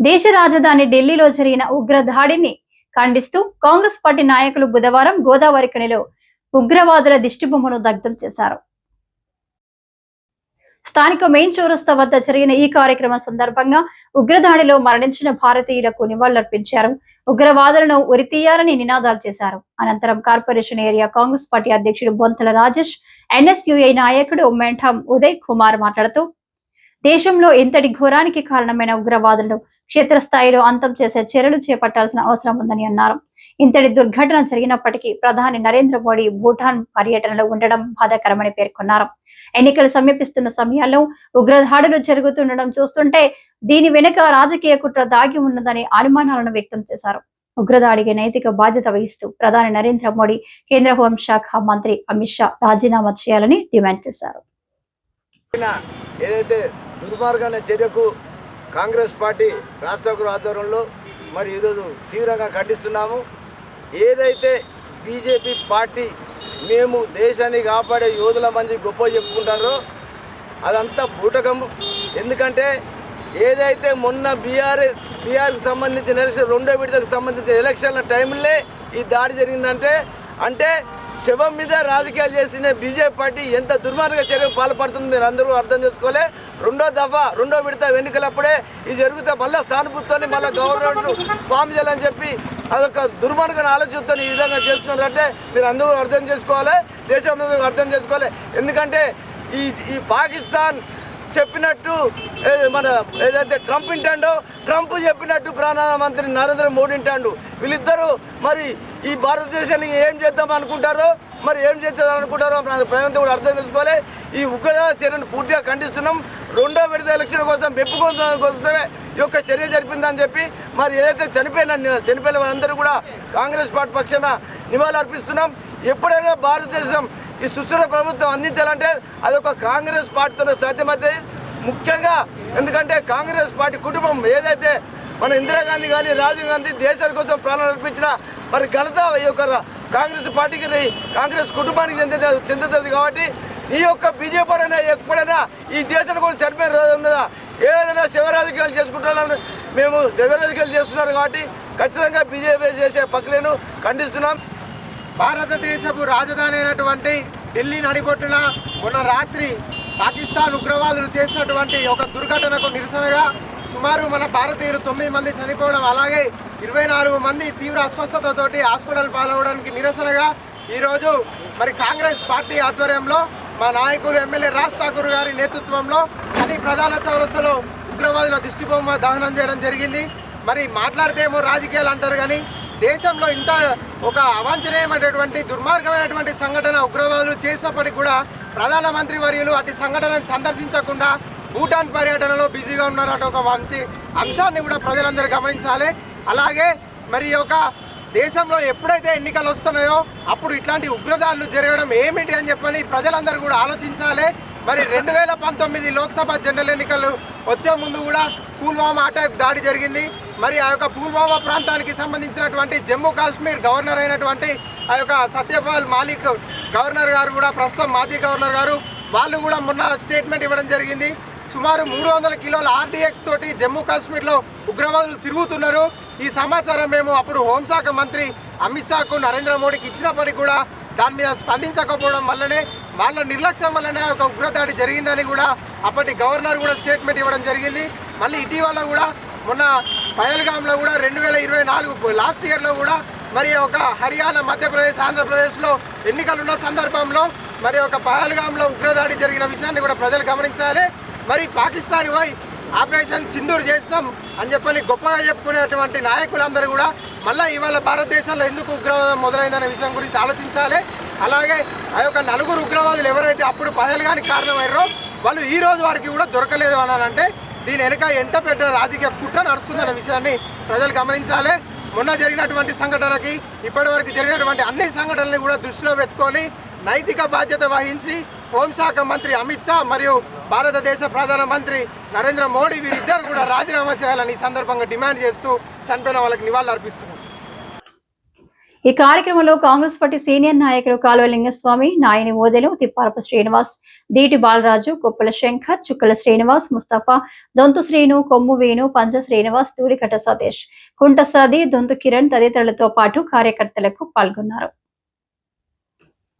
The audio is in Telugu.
దేశ రాజధాని ఢిల్లీలో జరిగిన ఉగ్ర దాడిని ఖండిస్తూ కాంగ్రెస్ పార్టీ నాయకులు బుధవారం గోదావరి కనిలో ఉగ్రవాదుల దిష్టిబొమ్మను దగ్ధం చేశారు. స్థానిక మెయిన్ చౌరస్తా వద్ద జరిగిన ఈ కార్యక్రమం సందర్భంగా ఉగ్రదాడిలో మరణించిన భారతీయులకు నివాళులర్పించారు. ఉగ్రవాదులను ఉరితీయాలని నినాదాలు చేశారు. అనంతరం కార్పొరేషన్ ఏరియా కాంగ్రెస్ పార్టీ అధ్యక్షుడు బొంతల రాజేష్ ఎన్ఎస్యుఐ నాయకుడు మెంఠం ఉదయ్ కుమార్ మాట్లాడుతూ దేశంలో ఇంతటి ఘోరానికి కారణమైన ఉగ్రవాదులను క్షేత్రస్థాయిలో అంతం చేసే చర్యలు చేపట్టాల్సిన అవసరం ఉందని అన్నారు. ఇంతటి దుర్ఘటన జరిగినప్పటికీ ప్రధాని నరేంద్ర మోడీ భూటాన్ పర్యటనలో ఉండడం బాధాకరమని పేర్కొన్నారు. ఎన్నికలు సమీపిస్తున్న సమయాల్లో ఉగ్రదాడులు జరుగుతుండడం చూస్తుంటే దీని వెనుక రాజకీయ కుట్ర దాగి ఉన్నదని అనుమానాలను వ్యక్తం చేశారు. ఉగ్రదాడికి నైతిక బాధ్యత వహిస్తూ ప్రధాని నరేంద్ర మోడీ కేంద్ర హోంశాఖ మంత్రి అమిత్ షా రాజీనామా చేయాలని డిమాండ్ చేశారు. ఏదైతే దుర్మార్గమైన చర్యకు కాంగ్రెస్ పార్టీ రాష్ట్ర ఆధ్వర్యంలో మరి ఈరోజు తీవ్రంగా ఖండిస్తున్నాము. ఏదైతే బీజేపీ పార్టీ మేము దేశాన్ని కాపాడే యోధుల మంది గొప్ప చెప్పుకుంటారో అదంతా బూటకము. ఎందుకంటే ఏదైతే మొన్న బీఆర్ బీఆర్కి సంబంధించిన ఎలక్షన్ రెండో విడతకు సంబంధించిన ఎలక్షన్ల టైంలో ఈ దాడి జరిగిందంటే అంటే శవం మీద రాజకీయాలు చేసిన బీజేపీ పార్టీ ఎంత దుర్మార్గ చర్యకు పాల్పడుతుంది మీరు అందరూ అర్థం చేసుకోలే రెండో దఫా రెండో విడత ఎన్నికలప్పుడే ఇది జరిగితే మళ్ళీ సానుభూతితో మళ్ళీ గవర్నమెంట్ ఫామ్ చేయాలని చెప్పి అదొక దుర్మార్గం ఆలోచనతో ఈ విధంగా చేస్తున్నారంటే మీరు అందరూ అర్థం చేసుకోవాలి దేశం అర్థం చేసుకోవాలి. ఎందుకంటే ఈ ఈ పాకిస్తాన్ చెప్పినట్టు మన ఏదైతే ట్రంప్ వింటాడో ట్రంప్ చెప్పినట్టు ప్రధానమంత్రి నరేంద్ర మోడీ వింటాడు. వీళ్ళిద్దరూ మరి ఈ భారతదేశాన్ని ఏం చేద్దాం అనుకుంటారో మరి ఏం చేద్దాం అనుకుంటారో మన ప్రజలంతా కూడా అర్థం చేసుకోవాలి. ఈ ఉగ్రవాద చర్యను పూర్తిగా ఖండిస్తున్నాం. రెండో విడత ఎలక్షన్ కోసం మెప్పుకోవడం కోసమే ఈ యొక్క చర్య జరిపిందని చెప్పి మరి ఏదైతే చనిపోయిన చనిపోయిన వారందరూ కూడా కాంగ్రెస్ పార్టీ పక్షాన నివాళులు అర్పిస్తున్నాం ఎప్పుడైనా భారతదేశం ఈ సుస్థిర ప్రభుత్వం అందించాలంటే అదొక కాంగ్రెస్ పార్టీతో సాధ్యమైతే ముఖ్యంగా ఎందుకంటే కాంగ్రెస్ పార్టీ కుటుంబం ఏదైతే మన ఇందిరాగాంధీ కానీ రాజీవ్ గాంధీ దేశాల కోసం ప్రాణాలు అర్పించిన మరి ఘనత ఈ యొక్క కాంగ్రెస్ పార్టీకి కాంగ్రెస్ కుటుంబానికి చెంది చెందుతుంది కాబట్టి ఈ యొక్క బీజేపీ అయినా ఎప్పుడైనా ఈ దేశాన్ని కూడా చనిపోయిన రోజు ఉన్నదా? ఏదైనా శివరాజకీయాలు చేసుకుంటున్నాం మేము శివరాజకీయాలు చేస్తున్నారు కాబట్టి ఖచ్చితంగా బీజేపీ చేసే ప్రక్రియను ఖండిస్తున్నాం. భారతదేశపు రాజధాని అయినటువంటి ఢిల్లీ నడిబొట్టున మొన్న రాత్రి పాకిస్తాన్ ఉగ్రవాదులు చేసినటువంటి ఒక దుర్ఘటనకు నిరసనగా సుమారు మన భారతీయులు తొమ్మిది మంది చనిపోవడం అలాగే ఇరవై నాలుగు మంది తీవ్ర అస్వస్థతతోటి హాస్పిటల్ పాలవడానికి నిరసనగా ఈరోజు మరి కాంగ్రెస్ పార్టీ ఆధ్వర్యంలో మా నాయకులు ఎమ్మెల్యే రాజ్ ఠాకూర్ గారి నేతృత్వంలో అని ప్రధాన చౌరస్సులో ఉగ్రవాదుల దిష్టిబొమ్మ దహనం చేయడం జరిగింది. మరి మాట్లాడితే ఏమో రాజకీయాలు అంటారు కానీ దేశంలో ఇంత ఒక అవాంఛనీయమైనటువంటి దుర్మార్గమైనటువంటి సంఘటన ఉగ్రవాదులు చేసినప్పటికీ కూడా ప్రధానమంత్రి వర్యులు అటు సంఘటనను సందర్శించకుండా భూటాన్ పర్యటనలో బిజీగా ఉన్నారు అటు ఒక వంటి అంశాన్ని కూడా ప్రజలందరూ గమనించాలి. అలాగే మరి ఒక దేశంలో ఎప్పుడైతే ఎన్నికలు వస్తున్నాయో అప్పుడు ఇట్లాంటి ఉగ్రదాడులు జరగడం ఏమిటి అని చెప్పని ప్రజలందరూ కూడా ఆలోచించాలి. మరి రెండు వేల పంతొమ్మిది లోక్సభ జనరల్ ఎన్నికలు వచ్చే ముందు కూడా పుల్వామా అటాక్ దాడి జరిగింది. మరి ఆ యొక్క పుల్వామా ప్రాంతానికి సంబంధించినటువంటి జమ్మూ కాశ్మీర్ గవర్నర్ అయినటువంటి ఆ యొక్క సత్యపాల్ మాలిక్ గవర్నర్ గారు కూడా ప్రస్తుతం మాజీ గవర్నర్ గారు వాళ్ళు కూడా మొన్న స్టేట్మెంట్ ఇవ్వడం జరిగింది. సుమారు మూడు వందల కిలోల ఆర్డీఎక్స్ తోటి జమ్మూ కాశ్మీర్లో ఉగ్రవాదులు తిరుగుతున్నారు. ఈ సమాచారం మేము అప్పుడు హోంశాఖ మంత్రి అమిత్ షాకు నరేంద్ర మోడీకి ఇచ్చినప్పటికీ కూడా దాని మీద స్పందించకపోవడం వల్లనే వాళ్ళ నిర్లక్ష్యం వల్లనే ఒక ఉగ్రదాడి జరిగిందని కూడా అప్పటి గవర్నర్ కూడా స్టేట్మెంట్ ఇవ్వడం జరిగింది. మళ్ళీ ఇటీవల కూడా మొన్న పయల్గామ్లో కూడా రెండు వేల ఇరవై నాలుగు లాస్ట్ ఇయర్లో కూడా మరి ఒక హర్యానా మధ్యప్రదేశ్ ఆంధ్రప్రదేశ్లో ఎన్నికలున్న సందర్భంలో మరి ఒక పహల్గామ్లో ఉగ్రదాడి జరిగిన విషయాన్ని కూడా ప్రజలు గమనించాలి. మరి పాకిస్తాన్ పోయి ఆపరేషన్ సింధూర్ చేసినాం అని చెప్పని గొప్పగా చెప్పుకునేటువంటి నాయకులందరూ కూడా మళ్ళీ ఇవాళ భారతదేశంలో ఎందుకు ఉగ్రవాదం మొదలైందనే విషయం గురించి ఆలోచించాలి. అలాగే ఆ యొక్క నలుగురు ఉగ్రవాదులు ఎవరైతే అప్పుడు పహల్గానికి కారణమయ్యారో వాళ్ళు ఈ రోజు వారికి కూడా దొరకలేదు అని అంటే దీని వెనుక ఎంత పెద్ద రాజకీయ కుట్ర నడుస్తుందన్న విషయాన్ని ప్రజలు గమనించాలి. మొన్న జరిగినటువంటి సంఘటనకి ఇప్పటివరకు జరిగినటువంటి అన్ని సంఘటనలు కూడా దృష్టిలో పెట్టుకొని నైతిక బాధ్యత వహించి హోంశాఖ మంత్రి అమిత్ షా మరియు భారతదేశ ప్రధానమంత్రి నరేంద్ర మోడీ వీరిద్దరు కూడా రాజీనామా చేయాలని ఈ సందర్భంగా డిమాండ్ చేస్తూ చనిపోయిన వాళ్ళకి నివాళులు అర్పిస్తున్నారు ఈ కార్యక్రమంలో కాంగ్రెస్ పార్టీ సీనియర్ నాయకులు కాలువ లింగస్వామి నాయని ఓదెలు తిప్పారపు శ్రీనివాస్ దీటి బాలరాజు కొప్పుల శంకర్ చుక్కల శ్రీనివాస్ ముస్తఫా దొంతు శ్రీను కొమ్ము వేణు పంజ శ్రీనివాస్ తూరికట సతీష్ కుంట సాది దొంతు కిరణ్ తదితరులతో పాటు కార్యకర్తలకు పాల్గొన్నారు.